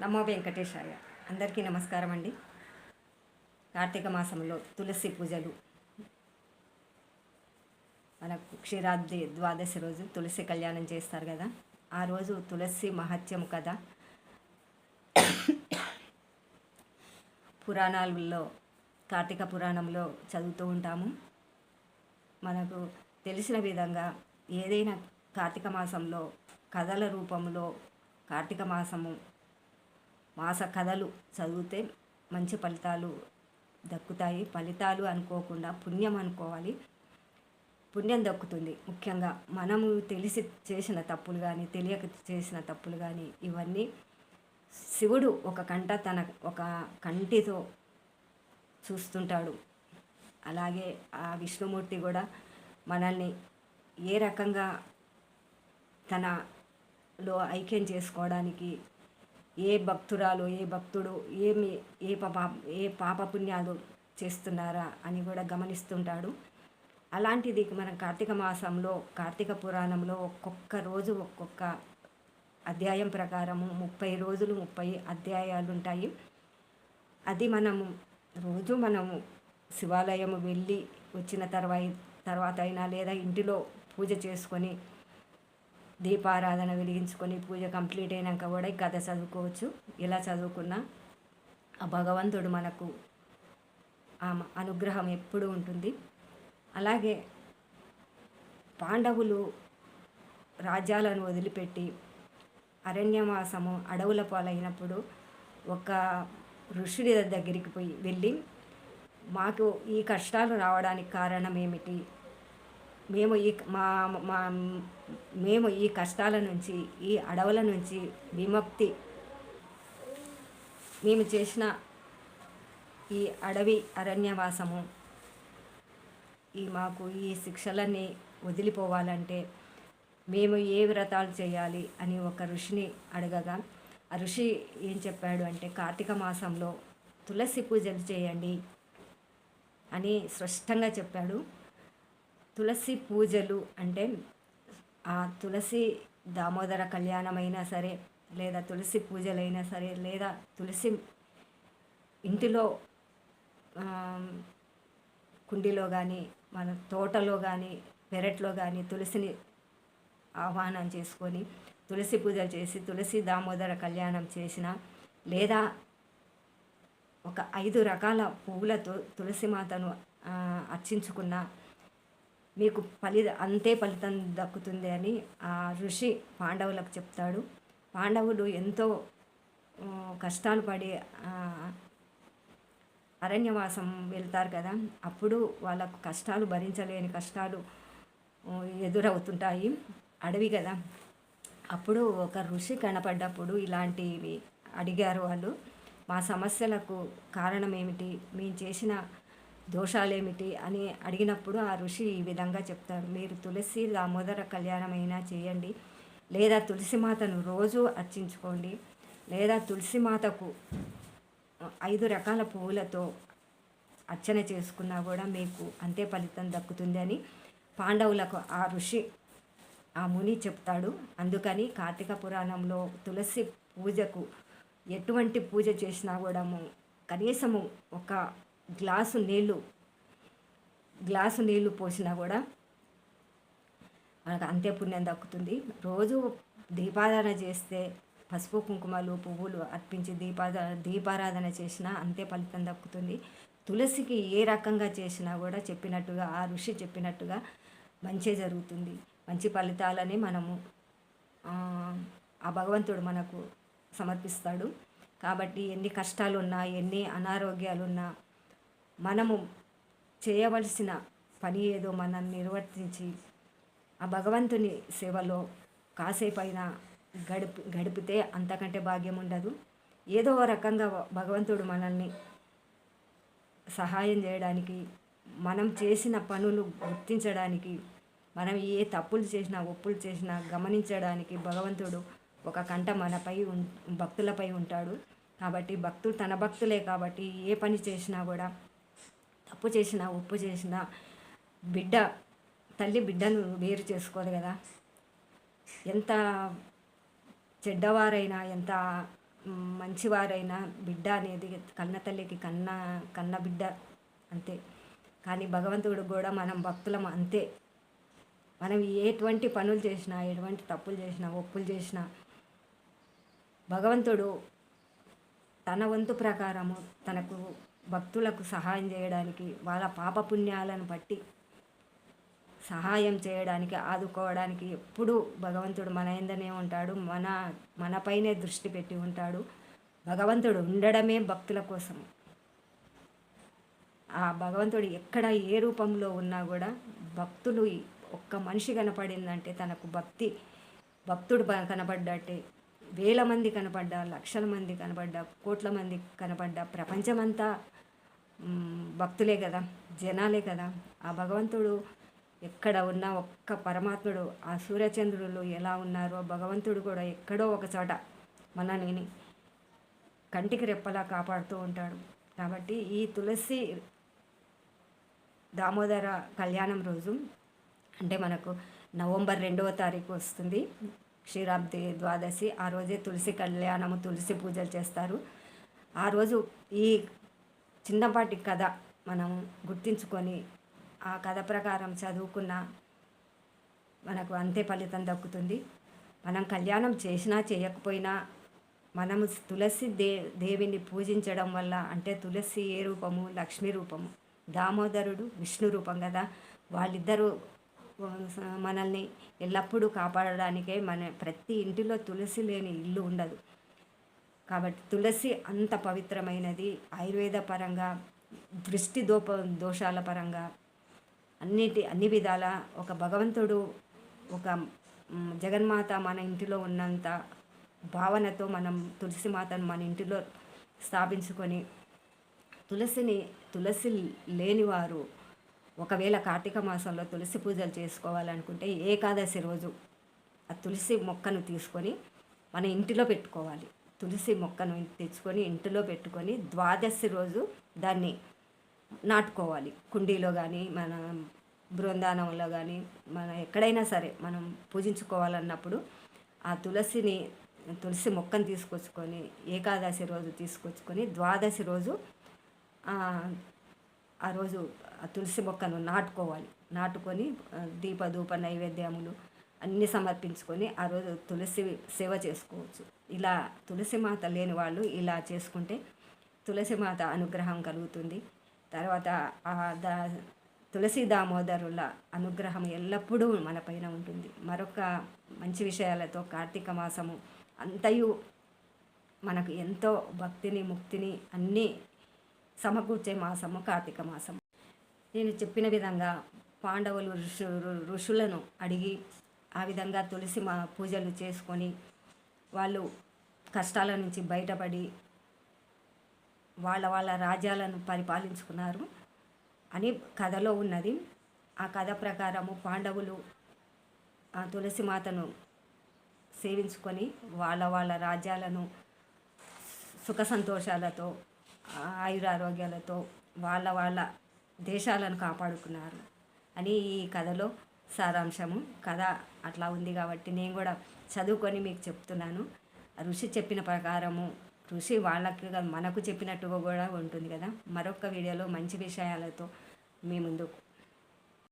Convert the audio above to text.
నమో వెంకటేశాయ. అందరికీ నమస్కారం అండి. కార్తీక మాసంలో తులసి పూజలు. మనకు క్షీరాబ్ది ద్వాదశి రోజు తులసి కళ్యాణం చేస్తారు కదా. ఆ రోజు తులసి మహత్యం కదా. పురాణాలలో కార్తీక పురాణంలో చదువుతూ ఉంటాము. మనకు తెలిసిన విధంగా ఏదైనా కార్తీక మాసంలో కథల రూపంలో కార్తీక మాసము మాస కథలు చదివితే మంచి ఫలితాలు దక్కుతాయి. ఫలితాలు అనుకోకుండా పుణ్యం అనుకోవాలి. పుణ్యం దక్కుతుంది. ముఖ్యంగా మనము తెలిసి చేసిన తప్పులు కానీ తెలియక చేసిన తప్పులు కానీ ఇవన్నీ శివుడు ఒక కంట తన ఒక కంటితో చూస్తుంటాడు. అలాగే ఆ విష్ణుమూర్తి కూడా మనల్ని ఏ రకంగా తనలో ఐక్యం చేసుకోవడానికి ఏ భక్తురాలు ఏ భక్తుడు ఏమి ఏ పాప ఏ పాపపుణ్యాలు చేస్తున్నారా అని కూడా గమనిస్తుంటాడు. అలాంటిది మనం కార్తీక మాసంలో కార్తీక పురాణంలో ఒక్కొక్క రోజు ఒక్కొక్క అధ్యాయం ప్రకారము ముప్పై రోజులు ముప్పై అధ్యాయాలు ఉంటాయి. అది మనము రోజు మనము శివాలయం వెళ్ళి వచ్చిన తర్వాత తర్వాత అయినా లేదా ఇంటిలో పూజ చేసుకొని దీపారాధన వెలిగించుకొని పూజ కంప్లీట్ అయినాక కూడా ఈ కథ చదువుకోవచ్చు. ఇలా చదువుకున్నా ఆ భగవంతుడు మనకు ఆ అనుగ్రహం ఎప్పుడు ఉంటుంది. అలాగే పాండవులు రాజ్యాలను వదిలిపెట్టి అరణ్యవాసము అడవుల పాలైనప్పుడు ఒక ఋషుడి దగ్గరికి పోయి వెళ్ళి మాకు ఈ కష్టాలు రావడానికి కారణం ఏమిటి? మేము ఈ మా మా మేము ఈ కష్టాల నుంచి ఈ అడవుల నుంచి విముక్తి. మేము చేసిన ఈ అడవి అరణ్యవాసము ఈ మాకు ఈ శిక్షలన్నీ వదిలిపోవాలంటే మేము ఏ వ్రతాలు చేయాలి అని ఒక ఋషిని అడగగా ఆ ఋషి ఏం చెప్పాడు అంటే కార్తీక మాసంలో తులసి పూజలు చేయండి అని స్పష్టంగా చెప్పాడు. తులసి పూజలు అంటే ఆ తులసి దామోదర కళ్యాణమైనా సరే లేదా తులసి పూజలైనా సరే లేదా తులసి ఇంటిలో కుండీలో కానీ మన తోటలో కానీ పెరట్లో కానీ తులసిని ఆహ్వానం చేసుకొని తులసి పూజలు చేసి తులసి దామోదర కళ్యాణం చేసిన లేదా ఒక ఐదు రకాల పువ్వులతో తులసి మాతను అర్చించుకున్న మీకు ఫలి అంతే ఫలితం దక్కుతుంది అని ఆ ఋషి పాండవులకు చెప్తాడు. పాండవులు ఎంతో కష్టాలు పడి అరణ్యవాసం వెళ్తారు కదా అప్పుడు వాళ్ళకు కష్టాలు భరించలేని కష్టాలు ఎదురవుతుంటాయి. అడవి కదా అప్పుడు ఒక ఋషి కనపడ్డప్పుడు ఇలాంటివి అడిగారు వాళ్ళు. మా సమస్యలకు కారణం ఏమిటి? మేము చేసిన దోషాలేమిటి అని అడిగినప్పుడు ఆ ఋషి ఈ విధంగా చెప్తారు. మీరు తులసి దామోదర కళ్యాణమైనా చేయండి. లేదా తులసిమాతను రోజు అర్చించుకోండి. లేదా తులసిమాతకు ఐదు రకాల పువ్వులతో అర్చన చేసుకున్నా కూడా మీకు అంతే ఫలితం దక్కుతుంది అని పాండవులకు ఆ ఋషి ఆ ముని చెప్తాడు. అందుకని కార్తీక పురాణంలో తులసి పూజకు ఎటువంటి పూజ చేసినా కూడా కనీసము ఒక గ్లాసు నీళ్ళు గ్లాసు నీళ్ళు పోసినా కూడా మనకు అంతే పుణ్యం దక్కుతుంది. రోజు దీపారాధన చేస్తే పసుపు కుంకుమలు పువ్వులు అర్పించి దీపారా దీపారాధన చేసినా అంతే ఫలితం దక్కుతుంది. తులసికి ఏ రకంగా చేసినా కూడా చెప్పినట్టుగా ఆ ఋషి చెప్పినట్టుగా మంచి జరుగుతుంది. మంచి ఫలితాలని మనము ఆ భగవంతుడు మనకు సమర్పిస్తాడు. కాబట్టి ఎన్ని కష్టాలున్నా ఎన్ని అనారోగ్యాలున్నా మనము చేయవలసిన పని ఏదో మనం నిర్వర్తించి ఆ భగవంతుని సేవలో కాసేపైనా గడిపి గడిపితే అంతకంటే భాగ్యం ఉండదు. ఏదో రకంగా భగవంతుడు మనల్ని సహాయం చేయడానికి మనం చేసిన పనులు గుర్తించడానికి మనం ఏ తప్పులు చేసినా ఒప్పులు చేసినా గమనించడానికి భగవంతుడు ఒక కంట మనపై భక్తులపై ఉంటాడు. కాబట్టి భక్తులు తన భక్తులే కాబట్టి ఏ పని చేసినా కూడా తప్పు చేసినా ఉప్పు చేసినా బిడ్డ తల్లి బిడ్డను వేరు చేసుకోదు కదా. ఎంత చెడ్డవారైనా ఎంత మంచివారైనా బిడ్డ అనేది కన్న తల్లికి కన్న కన్న బిడ్డ అంతే. కానీ భగవంతుడు కూడా మనం భక్తులం అంతే. మనం ఎటువంటి పనులు చేసినా ఎటువంటి తప్పులు చేసినా ఒప్పులు చేసినా భగవంతుడు తన వంతు ప్రకారము తనకు భక్తులకు సహాయం చేయడానికి వాళ్ళ పాపపుణ్యాలను బట్టి సహాయం చేయడానికి ఆదుకోవడానికి ఎప్పుడూ భగవంతుడు మన ఎందనే ఉంటాడు మన మనపైనే దృష్టి పెట్టి ఉంటాడు. భగవంతుడు ఉండడమే భక్తుల కోసం. ఆ భగవంతుడు ఎక్కడ ఏ రూపంలో ఉన్నా కూడా భక్తులు ఒక్క మనిషి కనపడిందంటే తనకు భక్తి భక్తుడు బ- కనపడ్డట్టే. వేల మంది కనపడ్డా లక్షల మంది కనపడ్డా కోట్ల మంది కనపడ్డా ప్రపంచమంతా భక్తులే కదా జనాలే కదా. ఆ భగవంతుడు ఎక్కడ ఉన్న ఒక్క పరమాత్ముడు ఆ సూర్యచంద్రులు ఎలా ఉన్నారో భగవంతుడు కూడా ఎక్కడో ఒక చోట మనని కంటికి రెప్పలా కాపాడుతూ ఉంటాడు. కాబట్టి ఈ తులసి దామోదర కళ్యాణం రోజు అంటే మనకు నవంబర్ రెండవ తారీఖు వస్తుంది. క్షీరాబ్ది ద్వాదశి ఆ రోజే తులసి కళ్యాణము తులసి పూజలు చేస్తారు. ఆ రోజు ఈ చిన్నపాటి కథ మనం గుర్తించుకొని ఆ కథ ప్రకారం చదువుకున్న మనకు అంతే ఫలితం దక్కుతుంది. మనం కళ్యాణం చేసినా చేయకపోయినా మనము తులసి దే దేవిని పూజించడం వల్ల అంటే తులసి ఏ రూపము? లక్ష్మీ రూపము. దామోదరుడు విష్ణు రూపం కదా. వాళ్ళిద్దరూ మనల్ని ఎల్లప్పుడూ కాపాడడానికే మన ప్రతి ఇంటిలో తులసి లేని ఇల్లు ఉండదు. కాబట్టి తులసి అంత పవిత్రమైనది. ఆయుర్వేద పరంగా దృష్టి దోప దోషాల పరంగా అన్నిటి అన్ని విధాల ఒక భగవంతుడు ఒక జగన్మాత మన ఇంటిలో ఉన్నంత భావనతో మనం తులసి మాతను మన ఇంటిలో స్థాపించుకొని తులసిని తులసి లేనివారు ఒకవేళ కార్తీక మాసంలో తులసి పూజలు చేసుకోవాలనుకుంటే ఏకాదశి రోజు ఆ తులసి మొక్కను తీసుకొని మన ఇంటిలో పెట్టుకోవాలి. తులసి మొక్కను తెచ్చుకొని ఇంటిలో పెట్టుకొని ద్వాదశి రోజు దాన్ని నాటుకోవాలి. కుండీలో కానీ మన బృందానంలో కానీ మన ఎక్కడైనా సరే మనం పూజించుకోవాలన్నప్పుడు ఆ తులసిని తులసి మొక్కను తీసుకొచ్చుకొని ఏకాదశి రోజు తీసుకొచ్చుకొని ద్వాదశి రోజు ఆ, రోజు ఆ తులసి మొక్కను నాటుకోవాలి. నాటుకొని దీప ధూప నైవేద్యములు అన్నీ సమర్పించుకొని ఆ రోజు తులసి సేవ చేసుకోవచ్చు. ఇలా తులసి మాత లేని వాళ్ళు ఇలా చేసుకుంటే తులసి మాత అనుగ్రహం కలుగుతుంది. తర్వాత ఆ దా తులసి దామోదరుల అనుగ్రహం ఎల్లప్పుడూ మన పైన ఉంటుంది. మరొక మంచి విషయాలతో కార్తీక మాసము అంతయు మనకు ఎంతో భక్తిని ముక్తిని అన్నీ సమకూర్చే మాసము కార్తీక మాసము. నేను చెప్పిన విధంగా పాండవులు ఋషు ఋషులను అడిగి ఆ విధంగా తులసి మా పూజలు చేసుకొని వాళ్ళు కష్టాల నుంచి బయటపడి వాళ్ళ వాళ్ళ రాజ్యాలను పరిపాలించుకున్నారు అని కథలో ఉన్నది. ఆ కథ ప్రకారము పాండవులు ఆ తులసి మాతను సేవించుకొని వాళ్ళ వాళ్ళ రాజ్యాలను సుఖ సంతోషాలతో ఆయురారోగ్యాలతో వాళ్ళ వాళ్ళ దేశాలను కాపాడుకున్నారు అని ఈ కథలో సారాంశము. కథ అట్లా ఉంది కాబట్టి నేను కూడా చదువుకొని మీకు చెప్తున్నాను. ఋషి చెప్పిన ప్రకారము ఋషి వాళ్ళకి మనకు చెప్పినట్టుగా కూడా ఉంటుంది కదా. మరొక వీడియోలో మంచి విషయాలతో మీ ముందు